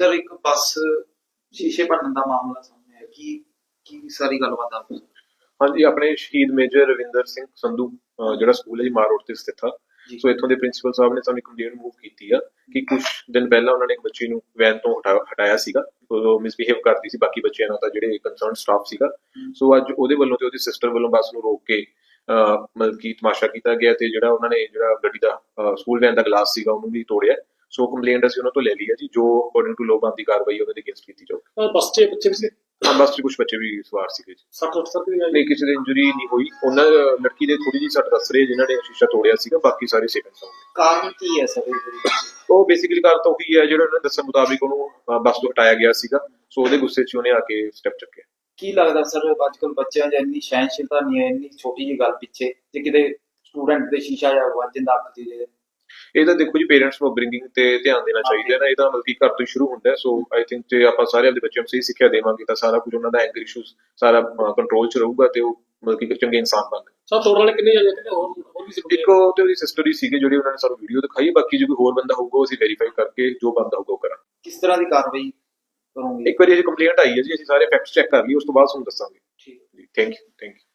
Sir ਇੱਕ ਬੱਸ ਸ਼ੀਸ਼ੇ ਭੰਨਣ ਦਾ ਮਾਮਲਾ ਸਾਹਮਣੇ ਆਇਆ। ਕੀ ਕੀ ਸਾਰੀ ਗੱਲਬਾਤ ਆ ਹਾਂਜੀ ਆਪਣੇ ਸ਼ਹੀਦ ਮੇਜਰ ਰਵਿੰਦਰ ਸਿੰਘ ਸੰਧੂ ਜਿਹੜਾ ਸਕੂਲ ਹੈ ਜੀ ਮਾਰ ਰੋਡ ਤੇ ਸਥਿਤ ਆ। ਸੋ ਇੱਥੋਂ ਦੇ ਪ੍ਰਿੰਸੀਪਲ ਸਾਹਿਬ ਨੇ ਸਾਨੂੰ ਕੰਪਲੇਂਟ ਮੂਵ ਕੀਤੀ ਆ ਕਿ ਕੁਝ ਦਿਨ ਪਹਿਲਾਂ ਉਹਨਾਂ ਨੇ ਇੱਕ ਬੱਚੀ ਨੂੰ ਵੈਨ ਤੋਂ ਹਟਾ- ਹਟਾਇਆ ਸੀਗਾ। ਉਹ ਮਿਸਬਿਹੇਵ ਕਰਦੀ ਸੀ ਬਾਕੀ ਬੱਚਿਆਂ ਨਾਲ ਤਾਂ ਜਿਹੜੇ ਕੰਸਰਨ ਸਟਾਫ ਸੀਗਾ। ਸੋ ਅੱਜ ਉਹਦੇ ਵੱਲੋਂ ਤੇ ਉਹਦੀ ਸਿਸਟਰ ਵੱਲੋਂ ਬੱਸ ਨੂੰ ਰੋਕ ਕੇ ਮਤਲਬ ਕਿ ਤਮਾਸ਼ਾ ਕੀਤਾ ਗਿਆ ਤੇ ਜਿਹੜਾ ਉਹਨਾਂ ਨੇ ਜਿਹੜਾ ਗੱਡੀ ਦਾ ਸਕੂਲ ਵੈਨ ਦਾ ਗਲਾਸ ਸੀਗਾ ਉਹਨੂੰ ਵੀ ਤੋੜਿਆ। ਸੋ ਕੰਪਲੇਂਟ ਅਸੀਂ ਉਹਨਾਂ ਤੋਂ ਲੈ ਲਈ ਹੈ ਜੀ ਜੋ ਅਕੋਰਡਿੰਗ ਟੂ ਲੋਬਾਂ ਦੀ ਕਾਰਵਾਈ ਉਹਦੇ ਤੇ ਅਗੇਂਸਟ ਕੀਤੀ ਜਾਊਗੀ। ਬੱਸ 'ਚ ਬੱਚੇ ਵੀ ਸੀ? ਹਾਂ ਬੱਸ ਕੁਝ ਬੱਚੇ ਵੀ ਸਵਾਰ ਸੀਗੇ ਜੀ। ਸੱਟ ਉੱਠ ਸਕਦੀ ਹੈ ਨਹੀਂ ਕਿਸੇ ਦੀ ਇੰਜਰੀ ਨਹੀਂ ਹੋਈ। ਉਹਨਾਂ ਲੜਕੀ ਦੇ ਥੋੜੀ ਜਿਹੀ ਸੱਟ ਦੱਸ ਰਹੀ ਜਿਨ੍ਹਾਂ ਨੇ ਸ਼ੀਸ਼ਾ ਤੋੜਿਆ ਸੀਗਾ ਬਾਕੀ ਸਾਰੇ ਸੇਫ ਸਾਊਂਡ ਕਾਰਨ ਕੀ ਹੈ ਸਰ ਇਹ ਉਹ ਬੇਸਿਕਲੀ ਕਾਰਨ ਤਾਂ ਉਹੀ ਹੈ ਜਿਹੜਾ ਉਹਨਾਂ ਦੱਸਣ ਮੁਤਾਬਿਕ ਉਹਨੂੰ ਬੱਸ ਤੋਂ ਹਟਾਇਆ ਗਿਆ ਸੀਗਾ। ਸੋ ਉਹਦੇ ਗੁੱਸੇ 'ਚ ਉਹਨੇ ਆ ਕੇ ਸਟੈਪ ਚੱਕਿਆ। ਕੀ ਲੱਗਦਾ ਸਰ ਅੱਜਕੱਲ ਬੱਚਿਆਂ 'ਚ ਇੰਨੀ ਸਹਿਨਸ਼ੀਲਤਾ ਨਹੀਂ ਹੈ ਇੰਨੀ ਛੋਟੀ ਜਿਹੀ ਗੱਲ ਪਿੱਛੇ ਜੇ ਕਿਤੇ ਸਟੂਡੈਂਟ ਦੇ ਸ਼ੀਸ਼ਾ ਜਾਂ ਵੱਜ ਜਾਂਦਾ ਅੱਖ ਦੀ ਜੇ ਇਹ ਤਾਂ ਦੇਖੋ ਜੀ ਪੇਰੈਂਟਸ ਨੂੰ ਬ੍ਰਿੰਗਿੰਗ ਤੇ ਧਿਆਨ ਦੇਣਾ ਚਾਹੀਦਾ ਹੈ ਨਾ ਇਹਦਾ ਮਤਲਬ ਕਿ ਘਰ ਤੋਂ ਸ਼ੁਰੂ ਹੁੰਦਾ ਸੋ ਆਈ ਥਿੰਕ ਜੇ ਆਪਾਂ ਸਾਰੇ ਆਪਣੇ ਬੱਚਿਆਂ ਨੂੰ ਸਹੀ ਸਿੱਖਿਆ ਦੇਵਾਂਗੇ ਤਾਂ ਸਾਰਾ ਕੁਝ ਉਹਨਾਂ ਦਾ ਐਂਗਰ ਇਸ਼ੂਸ ਸਾਰਾ ਕੰਟਰੋਲ 'ਚ ਰਹੂਗਾ ਤੇ ਉਹ ਮਤਲਬ ਕਿ ਚੰਗੇ ਇਨਸਾਨ ਬਣਨਗੇ ਸਭ ਤੋੜਨ ਵਾਲੇ ਕਿੰਨੇ ਜਾਣੇ ਕਿੰਨੇ ਹੋਰ ਹੋਰ ਵੀ ਸੀ ਇੱਕ ਤੇ ਉਹਦੀ ਸਿਸਟਰ ਹੀ ਸੀਗੇ ਜਿਹੜੀ ਉਹਨਾਂ ਨੇ ਸਾਨੂੰ ਵੀਡੀਓ ਦਿਖਾਈ ਬਾਕੀ ਜੇ ਕੋਈ ਹੋਰ ਬੰਦਾ ਹੋਊਗਾ ਉਹ ਅਸੀਂ ਵੈਰੀਫਾਈ ਕਰਕੇ ਜੋ ਬੰਦਾ ਹੋਊਗਾ ਉਹ ਕਰਾਂਗੇ। ਕਿਸ ਤਰ੍ਹਾਂ ਦੀ ਕਾਰਵਾਈ ਕਰੋਗੇ? ਇੱਕ ਵਾਰੀ ਇਹ ਕੰਪਲੇਂਟ ਆਈ ਹੈ ਜੀ ਅਸੀਂ ਸਾਰੇ ਫੈਕਟਸ ਚੈੱਕ ਕਰ ਲਈ ਉਸ ਤੋਂ ਬਾਅਦ ਤੁਹਾਨੂੰ ਦੱਸਾਂਗੇ। ਠੀਕ। Thank you thank you